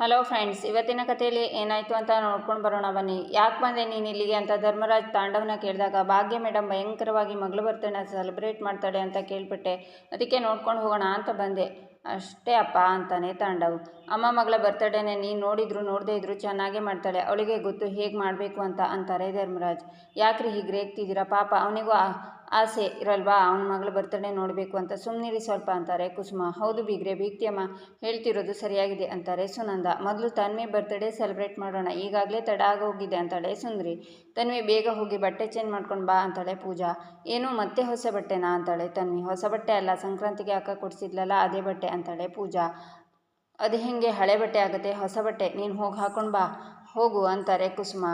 Hello friends, ಇವತ್ತಿನ ಕಥೆಯಲ್ಲಿ ಏನಾಯಿತು ಅಂತ ನೋಡ್ಕೊಂಡು ಬರೋಣ ಬನ್ನಿ. ಯಾಕೆ ಬಂದೆ ನೀನು ಇಲ್ಲಿಗೆ ಅಂತ ಧರ್ಮರಾಜ್ ತಾಂಡವನ ಕೇಳಿದಾಗ, ಭಾಗ್ಯ ಮೇಡಮ್ ಭಯಂಕರವಾಗಿ ಮಗಳು ಬರ್ತೇನೆ ಸೆಲೆಬ್ರೇಟ್ ಮಾಡ್ತಾಳೆ ಅಂತ ಕೇಳ್ಬಿಟ್ಟೆ. ಅದಕ್ಕೆ ನೋಡ್ಕೊಂಡು ಹೋಗೋಣ ಅಂತ ಬಂದೆ. ಅಷ್ಟೇ ಅಪ್ಪ ಅಂತಾನೆ ತಾಂಡವ್. ಅಮ್ಮ, ಮಗಳ ಬರ್ತಡೇನೆ, ನೀನು ನೋಡಿದ್ರು, ನೋಡದೇ ಇದ್ರು ಚೆನ್ನಾಗೇ ಮಾಡ್ತಾಳೆ. ಅವಳಿಗೆ ಗೊತ್ತು ಹೇಗೆ ಮಾಡಬೇಕು ಅಂತ ಅಂತಾರೆ ಧರ್ಮರಾಜ್. ಯಾಕ್ರಿ ಹೀಗೆ ರೇಗ್ತಿದ್ದೀರಾ? ಪಾಪ, ಅವನಿಗೂ ಆಸೆ ಇರಲ್ವಾ? ಅವನ ಮಗಳ ಬರ್ತಡೇ ನೋಡಬೇಕು ಅಂತ ಸುಮ್ಮನಿರಿ ಸ್ವಲ್ಪ ಅಂತಾರೆ. ಕುಸುಮ, ಹೌದು ಬೀಗ್ರೆ, ಬೀಗ್ತಿಯಮ್ಮ, ಹೇಳ್ತಿರೋದು ಸರಿಯಾಗಿದೆ ಅಂತಾರೆ ಸುನಂದ. ಮೊದಲು ತನ್ವಿ ಬರ್ತ್ಡೇ ಸೆಲೆಬ್ರೇಟ್ ಮಾಡೋಣ, ಈಗಾಗಲೇ ತಡ ಆಗೋಗಿದೆ ಅಂತಾಳೆ ಸುಂದ್ರಿ. ತನ್ವಿ, ಬೇಗ ಹೋಗಿ ಬಟ್ಟೆ ಚೇಂಜ್ ಮಾಡ್ಕೊಂಡು ಬಾ ಅಂತಾಳೆ ಪೂಜಾ. ಏನು, ಮತ್ತೆ ಹೊಸ ಬಟ್ಟೆನಾ ಅಂತಾಳೆ ತನ್ವಿ. ಹೊಸ ಬಟ್ಟೆ ಅಲ್ಲ, ಸಂಕ್ರಾಂತಿಗೆ ಅಕ್ಕ ಕೊಡಿಸಿದ್ಲಲ್ಲ, ಅದೇ ಬಟ್ಟೆ ಅಂತಾಳೆ ಪೂಜಾ. ಅದು ಹೇಗೆ, ಹಳೆ ಬಟ್ಟೆ ಆಗುತ್ತೆ, ಹೊಸ ಬಟ್ಟೆ, ನೀನು ಹೋಗಿ ಹಾಕೊಂಡು ಬಾ, ಹೋಗು ಅಂತಾರೆ ಕುಸುಮ.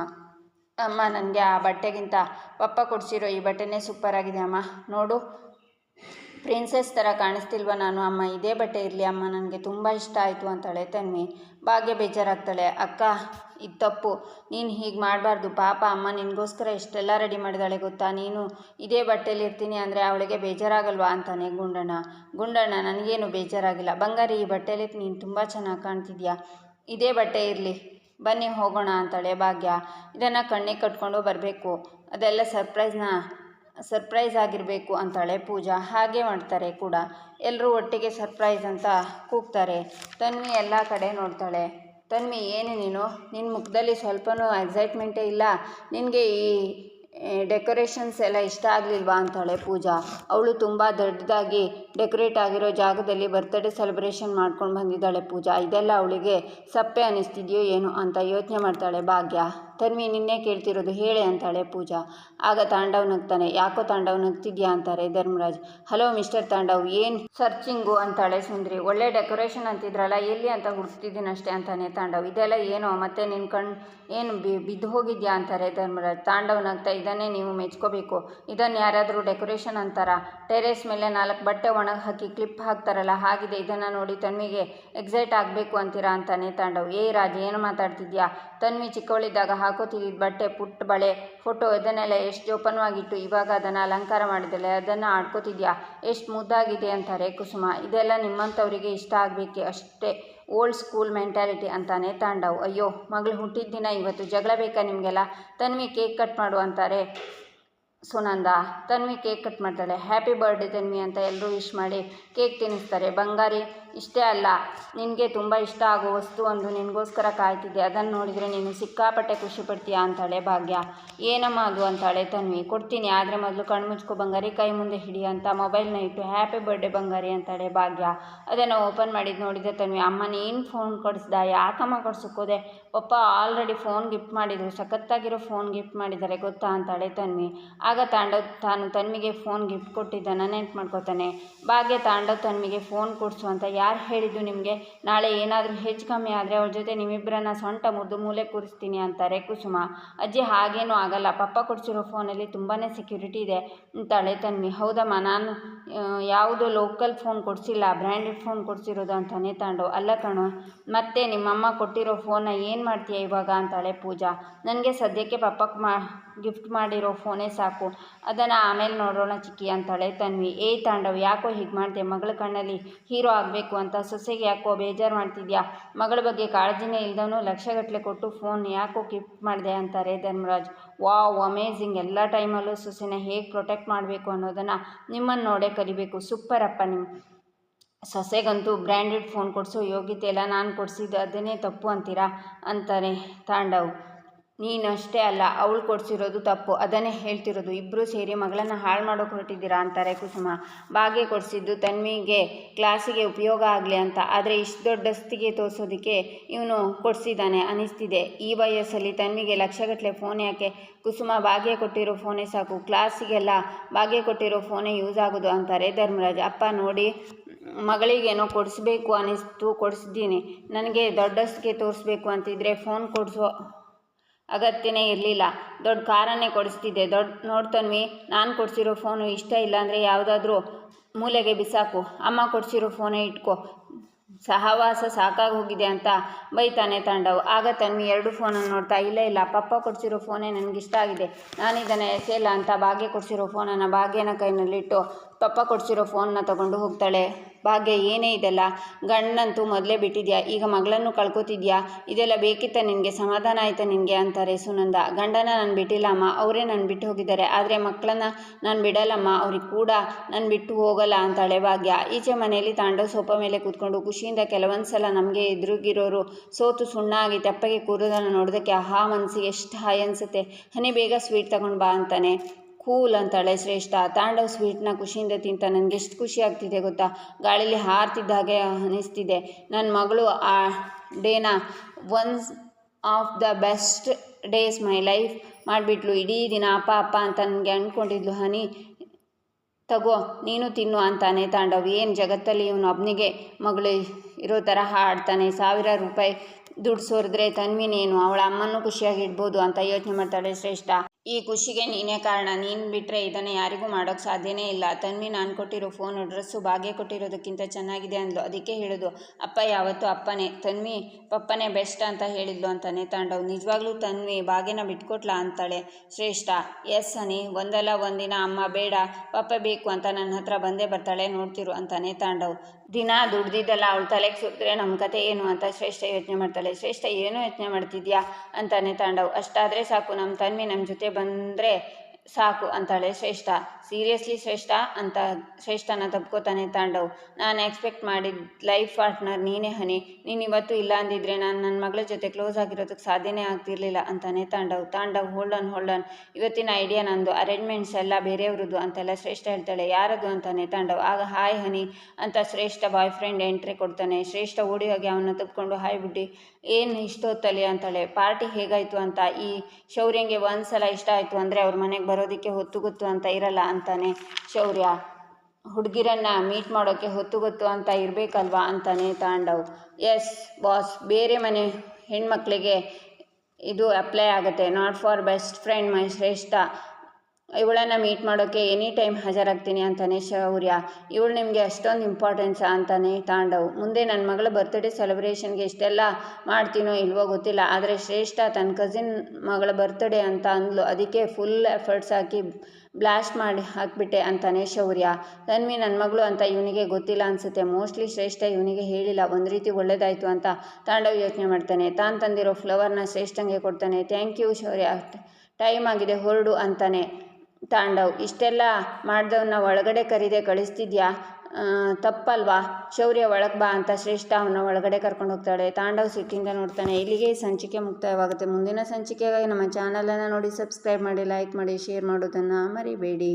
ಅಮ್ಮ, ನನಗೆ ಆ ಬಟ್ಟೆಗಿಂತ ಪಪ್ಪ ಕೊಡಿಸಿರೋ ಈ ಬಟ್ಟೆನೇ ಸೂಪರ್ ಆಗಿದೆ ಅಮ್ಮ. ನೋಡು ಪ್ರಿನ್ಸೆಸ್ ಥರ ಕಾಣಿಸ್ತಿಲ್ವ ನಾನು? ಅಮ್ಮ, ಇದೇ ಬಟ್ಟೆ ಇರಲಿ ಅಮ್ಮ, ನನಗೆ ತುಂಬ ಇಷ್ಟ ಆಯಿತು ಅಂತಾಳೆ ತನ್ವಿ. ಭಾಗ್ಯ ಬೇಜಾರಾಗ್ತಾಳೆ. ಅಕ್ಕ, ಇದು ತಪ್ಪು. ನೀನು ಹೀಗೆ ಮಾಡಬಾರ್ದು. ಪಾಪ ಅಮ್ಮ, ನಿನಗೋಸ್ಕರ ಇಷ್ಟೆಲ್ಲ ರೆಡಿ ಮಾಡಿದಾಳೆ ಗೊತ್ತಾ? ನೀನು ಇದೇ ಬಟ್ಟೆಯಲ್ಲಿ ಇರ್ತೀನಿ ಅಂದರೆ ಅವಳಿಗೆ ಬೇಜಾರಾಗಲ್ವಾ ಅಂತಾನೆ ಗುಂಡಣ್ಣ. ಗುಂಡಣ್ಣ, ನನಗೇನು ಬೇಜಾರಾಗಿಲ್ಲ. ಬಂಗಾರಿ, ಈ ಬಟ್ಟೆಲಿ ನೀನು ತುಂಬ ಚೆನ್ನಾಗಿ ಕಾಣ್ತಿದ್ಯಾ? ಇದೇ ಬಟ್ಟೆ ಇರಲಿ. ಬನ್ನಿ ಹೋಗೋಣ ಅಂತಾಳೆ ಭಾಗ್ಯ ಇದನ್ನು ಕಣ್ಣಿಗೆ ಕಟ್ಕೊಂಡು ಬರಬೇಕು. ಅದೆಲ್ಲ ಸರ್ಪ್ರೈಸ್ನ ಸರ್ಪ್ರೈಸ್ ಆಗಿರಬೇಕು ಅಂತಾಳೆ ಪೂಜಾ. ಹಾಗೆ ಮಾಡ್ತಾರೆ ಕೂಡ. ಎಲ್ಲರೂ ಒಟ್ಟಿಗೆ ಸರ್ಪ್ರೈಸ್ ಅಂತ ಕೂಗ್ತಾರೆ. ತನ್ವಿ ಎಲ್ಲ ಕಡೆ ನೋಡ್ತಾಳೆ. ತನ್ವಿ, ಏನು ನೀನು? ನಿನ್ನ ಮುಖದಲ್ಲಿ ಸ್ವಲ್ಪನೂ ಎಕ್ಸೈಟ್ಮೆಂಟೇ ಇಲ್ಲ. ನಿನಗೆ ಈ ಡೆಕೋರೇಷನ್ಸ್ ಎಲ್ಲ ಇಷ್ಟ ಆಗಲಿಲ್ವಾ ಅಂತಾಳೆ ಪೂಜಾ. ಅವಳು ತುಂಬ ದೊಡ್ಡದಾಗಿ ಡೆಕೋರೇಟ್ ಆಗಿರೋ ಜಾಗದಲ್ಲಿ ಬರ್ತ್ಡೇ ಸೆಲೆಬ್ರೇಷನ್ ಮಾಡ್ಕೊಂಡು ಬಂದಿದ್ದಾಳೆ ಪೂಜಾ. ಇದೆಲ್ಲ ಅವಳಿಗೆ ಸಪ್ಪೆ ಅನ್ನಿಸ್ತಿದೆಯೋ ಏನೋ ಅಂತ ಯೋಚನೆ ಮಾಡ್ತಾಳೆ ಭಾಗ್ಯ. ತನ್ವಿ ನಿನ್ನೆ ಕೇಳ್ತಿರೋದು ಹೇಳೆ ಅಂತಾಳೆ ಪೂಜಾ. ಆಗ ತಾಂಡವ್ ನಗ್ತಾನೆ, ಯಾಕೋ ತಾಂಡವ್ ನಗ್ತಿದ್ಯಾ? ಅಂತಾರೆ ಧರ್ಮರಾಜ್. ಹಲೋ ಮಿಸ್ಟರ್ ತಾಂಡವ್, ಏನು ಸರ್ಚಿಂಗು? ಅಂತಾಳೆ ಸುಂದ್ರಿ. ಒಳ್ಳೆ ಡೆಕೋರೇಷನ್ ಅಂತಿದ್ರಲ್ಲ, ಎಲ್ಲಿ ಅಂತ ಹುಡುಕ್ತಿದ್ದೀನಿ ಅಷ್ಟೇ, ಅಂತಾನೆ ತಾಂಡವ್. ಇದೆಲ್ಲ ಏನೋ? ಮತ್ತೆ ನಿನ್ನ ಕಣ್ ಏನು ಬಿ, ಬಿದ್ದು ಹೋಗಿದ್ಯಾ? ಅಂತಾರೆ ಧರ್ಮರಾಜ್. ತಾಂಡವ್ ನಗ್ತಾ ಇದನ್ನೇ ನೀವು ಮೆಚ್ಕೋಬೇಕು. ಇದನ್ನು ಯಾರಾದರೂ ಡೆಕೋರೇಷನ್ ಅಂತಾರ? ಟೆರೇಸ್ ಮೇಲೆ ನಾಲ್ಕು ಬಟ್ಟೆ ಒಣಗಿ ಹಾಕಿ ಕ್ಲಿಪ್ ಹಾಕ್ತಾರಲ್ಲ, ಹಾಗಿದೆ. ಇದನ್ನು ನೋಡಿ ತನ್ವಿಗೆ ಎಕ್ಸೈಟ್ ಆಗಬೇಕು ಅಂತೀರಾ? ಅಂತಾನೆ ತಾಂಡವ್. ಏ ರಾಜ್, ಏನು ಮಾತಾಡ್ತಿದ್ಯಾ? ತನ್ವಿ ಚಿಕ್ಕವಳಿದ್ದಾಗ ಹಾಕೋತಿದ್ದ ಬಟ್ಟೆ, ಪುಟ್ಟ, ಬಳೆ, ಫೋಟೋ ಇದನ್ನೆಲ್ಲ ಎಷ್ಟು ಜೋಪಾನವಾಗಿಟ್ಟು ಇವಾಗ ಅದನ್ನು ಅಲಂಕಾರ ಮಾಡಿದಳೆ ಅದನ್ನು ಆಡ್ಕೋತಿದ್ಯಾ? ಎಷ್ಟು ಮುದ್ದಾಗಿದೆ ಅಂತಾರೆ ಕುಸುಮ. ಇದೆಲ್ಲ ನಿಮ್ಮಂಥವರಿಗೆ ಇಷ್ಟ ಆಗಬೇಕೆ ಅಷ್ಟೇ. ಓಲ್ಡ್ ಸ್ಕೂಲ್ ಮೆಂಟಾಲಿಟಿ ಅಂತಾನೆ ತಾಂಡವು. ಅಯ್ಯೋ, ಮಗಳು ಹುಟ್ಟಿದ ದಿನ ಇವತ್ತು ಜಗಳ ಬೇಕಾ ನಿಮಗೆಲ್ಲ? ತನ್ವಿ ಕೇಕ್ ಕಟ್ ಮಾಡು ಅಂತಾರೆ ಸುನಂದ. ತನ್ವಿ ಕೇಕ್ ಕಟ್ ಮಾಡ್ತಾಳೆ. ಹ್ಯಾಪಿ ಬರ್ಡೇ ತನ್ವಿ ಅಂತ ಎಲ್ಲರೂ ವಿಶ್ ಮಾಡಿ ಕೇಕ್ ತಿನ್ನಿಸ್ತಾರೆ. ಬಂಗಾರಿ ಇಷ್ಟೇ ಅಲ್ಲ, ನಿನಗೆ ತುಂಬ ಇಷ್ಟ ಆಗೋ ವಸ್ತು ಒಂದು ನಿನಗೋಸ್ಕರ ಕಾಯ್ತಿದ್ದೆ. ಅದನ್ನು ನೋಡಿದರೆ ನೀನು ಸಿಕ್ಕಾಪಟ್ಟೆ ಖುಷಿ ಪಡ್ತೀಯಾ ಅಂತಾಳೆ ಭಾಗ್ಯ. ಏನಮ್ಮ ಅದು ಅಂತಾಳೆ ತನ್ವಿ. ಕೊಡ್ತೀನಿ, ಆದರೆ ಮೊದಲು ಕಣ್ಣು ಮುಚ್ಕೊ ಬಂಗಾರಿ, ಕೈ ಮುಂದೆ ಹಿಡಿ ಅಂತ ಮೊಬೈಲ್ನ ಇಟ್ಟು ಹ್ಯಾಪಿ ಬರ್ಡೆ ಬಂಗಾರಿ ಅಂತಾಳೆ ಭಾಗ್ಯ. ಅದನ್ನು ಓಪನ್ ಮಾಡಿದ್ದು ನೋಡಿದೆ ತನ್ವಿ, ಅಮ್ಮ, ನೀನು ಫೋನ್ ಕೊಡಿಸ್ದ? ಯಾಕಮ್ಮ ಕೊಡ್ಸಕ್ಕೋದೆ? ಪಪ್ಪ ಆಲ್ರೆಡಿ ಫೋನ್ ಗಿಫ್ಟ್ ಮಾಡಿದರು. ಸಖತ್ತಾಗಿರೋ ಫೋನ್ ಗಿಫ್ಟ್ ಮಾಡಿದ್ದಾರೆ ಗೊತ್ತಾ? ಅಂತಾಳೆ ತನ್ವಿ. ಆಗ ತಾಂಡವ್ ತಾನು ತನ್ವಿಗೆ ಫೋನ್ ಗಿಫ್ಟ್ ಕೊಟ್ಟಿದ್ದನ ನೆನ್ಪು ಮಾಡ್ಕೋತಾನೆ. ಭಾಗ್ಯ ತಾಂಡವ್ ತನ್ವಿಗೆ ಫೋನ್ ಕೊಡಿಸು ಅಂತ ಯಾರು ಹೇಳಿದ್ದು ನಿಮಗೆ? ನಾಳೆ ಏನಾದರೂ ಹೆಚ್ಚು ಕಮ್ಮಿ ಆದರೆ ಅವ್ರ ಜೊತೆ ನಿಮ್ಮಿಬ್ಬರನ್ನ ಸೊಂಟ ಮುದ್ದು ಮೂಲೆ ಕೂರಿಸ್ತೀನಿ ಅಂತಾರೆ ಕುಸುಮ. ಅಜ್ಜಿ ಹಾಗೇನೂ ಆಗಲ್ಲ. ಪಪ್ಪ ಕೊಡಿಸಿರೋ ಫೋನಲ್ಲಿ ತುಂಬಾ ಸೆಕ್ಯೂರಿಟಿ ಇದೆ. ಅಂತಾಳೆ ತನ್ವಿ. ಹೌದಮ್ಮ, ನಾನು ಯಾವುದು ಲೋಕಲ್ ಫೋನ್ ಕೊಡಿಸಿಲ್ಲ ಬ್ರ್ಯಾಂಡೆಡ್ ಫೋನ್ ಕೊಡಿಸಿರೋದು ಅಂತಾನೆ ತಗೊಂಡು ಅಲ್ಲ ಕಣೋ, ಮತ್ತೆ ನಿಮ್ಮಮ್ಮ ಕೊಟ್ಟಿರೋ ಫೋನ್ನ ಏನು ಮಾಡ್ತೀಯ ಇವಾಗ ಅಂತಾಳೆ ಪೂಜಾ. ನನಗೆ ಸದ್ಯಕ್ಕೆ ಪಪ್ಪಕ್ಕೆ ಮಾ ಗಿಫ್ಟ್ ಮಾಡಿರೋ ಫೋನೇ ಸಾಕು. ಅದನ್ನು ಆಮೇಲೆ ನೋಡೋಣ ಚಿಕ್ಕಿ ಅಂತಾಳೆ ತನ್ವಿ. ಏ ತಾಂಡವ್, ಯಾಕೋ ಹೀಗೆ ಮಾಡಿದೆ ಮಗಳ ಕಣ್ಣಲ್ಲಿ ಹೀರೋ ಆಗಬೇಕು ಅಂತ ಸೊಸೆಗೆ ಯಾಕೋ ಬೇಜಾರು ಮಾಡ್ತಿದ್ಯಾ? ಮಗಳ ಬಗ್ಗೆ ಕಾಳಜಿನೇ ಇಲ್ದವನು ಲಕ್ಷಗಟ್ಟಲೆ ಕೊಟ್ಟು ಫೋನ್ ಯಾಕೋ ಗಿಫ್ಟ್ ಮಾಡಿದೆ ಅಂತಾರೆ ಧರ್ಮರಾಜ್. ವಾವ್ ಅಮೇಝಿಂಗ್ ಎಲ್ಲ ಟೈಮಲ್ಲೂ ಸೊಸೆನ ಹೇಗೆ ಪ್ರೊಟೆಕ್ಟ್ ಮಾಡಬೇಕು ಅನ್ನೋದನ್ನು ನಿಮ್ಮನ್ನು ನೋಡೇ ಕಲಿಬೇಕು. ಸೂಪರಪ್ಪ ನಿಮ್ಮ ಸೊಸೆಗಂತೂ ಬ್ರ್ಯಾಂಡೆಡ್ ಫೋನ್ ಕೊಡಿಸೋ ಯೋಗ್ಯತೆ ಇಲ್ಲ ನಾನು ಕೊಡಿಸಿದ್ದು ಅದನ್ನೇ ತಪ್ಪು ಅಂತೀರಾ? ಅಂತಾನೆ ತಾಂಡವ್. ನೀನು ಅಷ್ಟೇ ಅಲ್ಲ, ಅವಳು ಕೊಡಿಸಿರೋದು ತಪ್ಪು. ಅದನ್ನೇ ಹೇಳ್ತಿರೋದು. ಇಬ್ಬರು ಸೇರಿ ಮಗಳನ್ನು ಹಾಳು ಮಾಡೋಕೆ ಹೊರಟಿದ್ದೀರಾ ಅಂತಾರೆ ಕುಸುಮ. ಭಾಗ್ಯ ಕೊಡಿಸಿದ್ದು ತನ್ಮಿಗೆ ಕ್ಲಾಸಿಗೆ ಉಪಯೋಗ ಆಗಲಿ ಅಂತ. ಆದರೆ ಇಷ್ಟು ದೊಡ್ಡಸ್ತಿಗೆ ತೋರಿಸೋದಕ್ಕೆ ಇವನು ಕೊಡಿಸಿದ್ದಾನೆ ಅನಿಸ್ತಿದೆ. ಈ ವಯಸ್ಸಲ್ಲಿ ತನ್ಮಿಗೆ ಲಕ್ಷಗಟ್ಟಲೆ ಫೋನ್ ಯಾಕೆ? ಕುಸುಮ ಭಾಗ್ಯ ಕೊಟ್ಟಿರೋ ಫೋನೇ ಸಾಕು. ಕ್ಲಾಸಿಗೆಲ್ಲ ಭಾಗ್ಯ ಕೊಟ್ಟಿರೋ ಫೋನೇ ಯೂಸ್ ಆಗೋದು ಅಂತಾರೆ ಧರ್ಮರಾಜ್. ಅಪ್ಪ ನೋಡಿ, ಮಗಳಿಗೇನೋ ಕೊಡಿಸ್ಬೇಕು ಅನ್ನಿಸ್ತು ಕೊಡಿಸಿದ್ದೀನಿ. ನನಗೆ ದೊಡ್ಡಸ್ಗೆ ತೋರಿಸ್ಬೇಕು ಅಂತಿದ್ರೆ ಫೋನ್ ಕೊಡಿಸೋ ಅಗತ್ಯನೇ ಇರಲಿಲ್ಲ. ದೊಡ್ಡ ಕಾರನ್ನೇ ಕೊಡಿಸ್ತಿದ್ದೆ. ದೊಡ್ಡ ನೋಡ್ತನ್ವಿ ನಾನು ಕೊಡಿಸಿರೋ ಫೋನು ಇಷ್ಟ ಇಲ್ಲ ಅಂದರೆ ಯಾವುದಾದ್ರೂ ಮೂಲೆಗೆ ಬಿಸಾಕು. ಅಮ್ಮ ಕೊಡಿಸಿರೋ ಫೋನೇ ಇಟ್ಕೋ. ಸಹವಾಸ ಸಾಕಾಗಿ ಹೋಗಿದೆ ಅಂತ ಬೈತಾನೆ ತಂಡವು. ಆಗ ತನ್ವಿ ಎರಡು ಫೋನನ್ನು ನೋಡ್ತಾ, ಇಲ್ಲ ಇಲ್ಲ, ಪಪ್ಪ ಕೊಡಿಸಿರೋ ಫೋನೇ ನನಗಿಷ್ಟ ಆಗಿದೆ. ನಾನಿದನ್ನು ಎಸೆಯಲ್ಲ ಅಂತ ಭಾಗ್ಯ ಕೊಡಿಸಿರೋ ಫೋನನ್ನು ಭಾಗ್ಯನ ಕೈನಲ್ಲಿಟ್ಟು ಪಪ್ಪ ಕೊಡಿಸಿರೋ ಫೋನನ್ನ ತಗೊಂಡು ಹೋಗ್ತಾಳೆ. ಭಾಗ್ಯ ಏನೇ ಇದೆಲ್ಲ, ಗಂಡನಂತೂ ಮೊದಲೇ ಬಿಟ್ಟಿದ್ಯಾ? ಈಗ ಮಗಳನ್ನು ಕಳ್ಕೊತಿದ್ಯಾ? ಇದೆಲ್ಲ ಬೇಕಿತ್ತ ನಿನಗೆ? ಸಮಾಧಾನ ಆಯ್ತಾ ನಿನಗೆ? ಅಂತಾರೆ ಸುನಂದ. ಗಂಡನ ನಾನು ಬಿಟ್ಟಿಲ್ಲ ಅಮ್ಮ, ಅವರೇ ನಾನು ಬಿಟ್ಟು ಹೋಗಿದ್ದಾರೆ. ಆದರೆ ಮಕ್ಕಳನ್ನ ನಾನು ಬಿಡಲ್ಲಮ್ಮ, ಅವ್ರಿಗೆ ಕೂಡ ನಾನು ಬಿಟ್ಟು ಹೋಗಲ್ಲ ಅಂತಾಳೆ ಭಾಗ್ಯ. ಈಚೆ ಮನೆಯಲ್ಲಿ ತಾಂಡವ್ ಸೋಫಾ ಮೇಲೆ ಕೂತ್ಕೊಂಡು ಖುಷಿಯಿಂದ ಕೆಲವೊಂದು ಸಲ ನಮಗೆ ಎದುರುಗಿರೋರು ಸೋತು ಸುಣ್ಣ ಆಗಿ ತೆಪ್ಪಗೆ ಕೂರೋದನ್ನು ನೋಡೋದಕ್ಕೆ ಆಹಾ ಮನಸ್ಸಿಗೆ ಎಷ್ಟು ಹಾಯ್ ಅನಿಸುತ್ತೆ. ಹನಿ ಬೇಗ ಸ್ವೀಟ್ ತಗೊಂಡು ಬಾ ಅಂತಾನೆ. ಕೂಲ್ ಅಂತಾಳೆ ಶ್ರೇಷ್ಠ. ತಾಂಡವ್ ಸ್ವೀಟ್ನ ಖುಷಿಯಿಂದ ತಿಂತ. ನನಗೆ ಎಷ್ಟು ಖುಷಿ ಆಗ್ತಿದೆ ಗೊತ್ತಾ? ಗಾಳಿಲಿ ಹಾರ್ತಿದ್ದ ಹಾಗೆ ಅನಿಸ್ತಿದೆ. ನನ್ನ ಮಗಳು ಆ ಡೇನ ones of the best days my life ಮಾಡಿಬಿಟ್ಲು. ಇಡೀ ದಿನ ಅಪ್ಪ ಅಪ್ಪ ಅಂತ ನನಗೆ ಅಂದ್ಕೊಂಡಿದ್ಲು ಹನಿ, ತಗೋ, ನೀನು ತಿನ್ನು ಅಂತಾನೆ ತಾಂಡವ್. ಏನು ಜಗತ್ತಲ್ಲಿ ಇವನು ಒಬ್ಬನಿಗೆ ಮಗಳು ಇರೋ ಥರ ಹಾಡ್ತಾನೆ. ಸಾವಿರ ರೂಪಾಯಿ ದುಡ್ಡು ಸೋರಿದ್ರೆ ತನ್ವಿನೇನು ಅವಳ ಅಮ್ಮನೂ ಖುಷಿಯಾಗಿ ಇಡ್ಬೋದು ಅಂತ ಯೋಚನೆ ಮಾಡ್ತಾಳೆ ಶ್ರೇಷ್ಠ. ಈ ಖುಷಿಗೆ ನೀನೇ ಕಾರಣ. ನೀನು ಬಿಟ್ಟರೆ ಇದನ್ನು ಯಾರಿಗೂ ಮಾಡೋಕ್ಕೆ ಸಾಧ್ಯನೇ ಇಲ್ಲ. ತನ್ವಿ, ನಾನು ಕೊಟ್ಟಿರೋ ಫೋನು ಡ್ರೆಸ್ಸು ಭಾಗ್ಯ ಕೊಟ್ಟಿರೋದಕ್ಕಿಂತ ಚೆನ್ನಾಗಿದೆ ಅಂದ್ಲು. ಅದಕ್ಕೆ ಹೇಳೋದು, ಅಪ್ಪ ಯಾವತ್ತೂ ಅಪ್ಪನೇ. ತನ್ವಿ, ಪಪ್ಪನೇ ಬೆಸ್ಟ್ ಅಂತ ಹೇಳಿದ್ಲು ಅಂತಾನೆ ತಾಂಡವ್. ನಿಜವಾಗ್ಲೂ ತನ್ವಿ ಭಾಗ್ಯನ ಬಿಟ್ಕೊಟ್ಲಾ ಅಂತಾಳೆ. ಶ್ರೇಷ್ಠ. ಎಸ್ ಹನಿ ಒಂದಲ್ಲ ಒಂದಿನ ಅಮ್ಮ ಬೇಡ. ಪಪ್ಪ ಬೇಕು ಅಂತ ನನ್ನ ಹತ್ರ ಬಂದೇ ಬರ್ತಾಳೆ, ನೋಡ್ತಿರು ಅಂತಾನೆ ತಾಂಡವ್. ದಿನ ದುಡ್ದಿದ್ದಲ್ಲ ಅವಳು ತಲೆಗೆ ಸುತ್ತಿದ್ರೆ ನಮ್ಮ ಕತೆ ಏನು ಅಂತ ಶ್ರೇಷ್ಠ ಯೋಚನೆ ಮಾಡ್ತಾಳೆ. ಶ್ರೇಷ್ಠ, ಏನು ಯೋಚನೆ ಮಾಡ್ತಿದ್ಯಾ? ಅಂತಾನೆ ತಾಂಡವ್. ಅಷ್ಟಾದರೆ ಸಾಕು. ನಮ್ಮ ತನ್ವಿ ನಮ್ಮ ಜೊತೆ ಬಂದರೆ ಸಾಕು ಅಂತಾಳೆ ಶ್ರೇಷ್ಠ. ಸೀರಿಯಸ್ಲಿ ಶ್ರೇಷ್ಠ? ಅಂತ ಶ್ರೇಷ್ಠನ ತಪ್ಕೋತಾನೆ ತಾಂಡವ್. ನಾನು ಎಕ್ಸ್ಪೆಕ್ಟ್ ಮಾಡಿದ ಲೈಫ್ ಪಾರ್ಟ್ನರ್ ನೀನೇ ಹನಿ. ನೀನು ಇವತ್ತು ಇಲ್ಲ ಅಂದಿದ್ರೆ ನಾನು ನನ್ನ ಮಗಳ ಜೊತೆ ಕ್ಲೋಸ್ ಆಗಿರೋದಕ್ಕೆ ಸಾಧ್ಯನೇ ಆಗ್ತಿರ್ಲಿಲ್ಲ ಅಂತಾನೆ Tandav. Tandav hold on hold on ಇವತ್ತಿನ ಐಡಿಯಾ ನಂದು. ಅರೇಂಜ್ಮೆಂಟ್ಸ್ ಎಲ್ಲ ಬೇರೆಯವ್ರದ್ದು ಅಂತೆಲ್ಲ ಶ್ರೇಷ್ಠ ಹೇಳ್ತಾಳೆ. ಯಾರದು ಅಂತಾನೆ ತಾಂಡವ್. ಆಗ ಹಾಯ್ ಹನಿ ಅಂತ ಶ್ರೇಷ್ಠ ಬಾಯ್ ಫ್ರೆಂಡ್ ಎಂಟ್ರಿ ಕೊಡ್ತಾನೆ. ಶ್ರೇಷ್ಠ ಓಡಿ ಹೋಗಿ ಅವನ್ನ ತಪ್ಕೊಂಡು ಹಾಯ್ ಬಿಟ್ಟು ಏನು ಇಷ್ಟೊತ್ತಲ್ಲಿ? ಅಂತಾಳೆ. ಪಾರ್ಟಿ ಹೇಗಾಯ್ತು? ಅಂತ ಈ ಶೌರ್ಯಂಗೆ ಒಂದು ಸಲ ಇಷ್ಟ ಆಯಿತು ಅಂದರೆ ಅವ್ರ ಮನೆಗೆ ಬರೋದಕ್ಕೆ ಹೊತ್ತು ಗೊತ್ತು ಅಂತ ಇರಲ್ಲ ಅಂತಾನೆ. ಶೌರ್ಯ, ಹುಡುಗಿರನ್ನ ಮೀಟ್ ಮಾಡೋಕ್ಕೆ ಹೊತ್ತು ಗೊತ್ತು ಅಂತ ಇರಬೇಕಲ್ವಾ ಅಂತಾನೆ ತಾಂಡವ್. ಎಸ್ ಬಾಸ್ ಬೇರೆ ಮನೆ ಹೆಣ್ಮಕ್ಳಿಗೆ ಇದು ಅಪ್ಲೈ ಆಗುತ್ತೆ. Not for best friend my Shreshta. ಇವಳನ್ನು ಮೀಟ್ ಮಾಡೋಕ್ಕೆ ಎನಿ ಟೈಮ್ ಹಾಜರಾಗ್ತೀನಿ ಅಂತಾನೆ ಶೌರ್ಯ. ಇವಳು ನಿಮಗೆ ಅಷ್ಟೊಂದು ಇಂಪಾರ್ಟೆನ್ಸ್ ಅಂತಾನೆ ತಾಂಡವ್. ಮುಂದೆ ನನ್ನ ಮಗಳ ಬರ್ತ್ಡೇ ಸೆಲೆಬ್ರೇಷನ್ಗೆ ಇಷ್ಟೆಲ್ಲ ಮಾಡ್ತೀನೋ ಇಲ್ವೋ ಗೊತ್ತಿಲ್ಲ. ಆದರೆ ಶ್ರೇಷ್ಠ ತನ್ನ ಕಸಿನ್ ಮಗಳ ಬರ್ತ್ಡೇ ಅಂತ ಅಂದ್ಲು. ಅದಕ್ಕೆ ಫುಲ್ ಎಫರ್ಟ್ಸ್ ಹಾಕಿ ಬ್ಲಾಸ್ಟ್ ಮಾಡಿ ಹಾಕಿಬಿಟ್ಟೆ ಅಂತಾನೆ ಶೌರ್ಯ. ತನ್ವಿ ನನ್ನ ಮಗಳು ಅಂತ ಇವನಿಗೆ ಗೊತ್ತಿಲ್ಲ ಅನಿಸುತ್ತೆ. ಮೋಸ್ಟ್ಲಿ ಶ್ರೇಷ್ಠ ಇವನಿಗೆ ಹೇಳಿಲ್ಲ. ಒಂದು ರೀತಿ ಒಳ್ಳೇದಾಯಿತು ಅಂತ ತಾಂಡವ್ ಯೋಚನೆ ಮಾಡ್ತಾನೆ. ತಾನು ತಂದಿರೋ ಫ್ಲವರ್ನ ಶ್ರೇಷ್ಠಂಗೆ ಕೊಡ್ತಾನೆ. ಥ್ಯಾಂಕ್ ಯು ಶೌರ್ಯ. ಟೈಮ್ ಆಗಿದೆ ಹೊರಡು ಅಂತಾನೆ. ತಾಂಡವ್, ಇಷ್ಟೆಲ್ಲ ಮಾಡ್ದವ್ನ ಒಳಗಡೆ ಕರೀದೆ ಕಳಿಸ್ತಿದ್ಯಾ? ತಪ್ಪಲ್ವಾ? ಶೌರ್ಯ ಒಳಗೆ ಬಾ ಅಂತ ಶ್ರೇಷ್ಠ ಅವನ ಒಳಗಡೆ ಕರ್ಕೊಂಡು ಹೋಗ್ತಾಳೆ. ತಾಂಡವ್ ಸಿಟ್ಟಿಂದ ನೋಡ್ತಾನೆ, ಇಲ್ಲಿಗೆ ಸಂಚಿಕೆ ಮುಕ್ತಾಯವಾಗುತ್ತೆ. ಮುಂದಿನ ಸಂಚಿಕೆಗಾಗಿ ನಮ್ಮ ಚಾನಲನ್ನು ನೋಡಿ ಸಬ್ಸ್ಕ್ರೈಬ್ ಮಾಡಿ ಲೈಕ್ ಮಾಡಿ ಶೇರ್ ಮಾಡೋದನ್ನು ಮರಿಬೇಡಿ.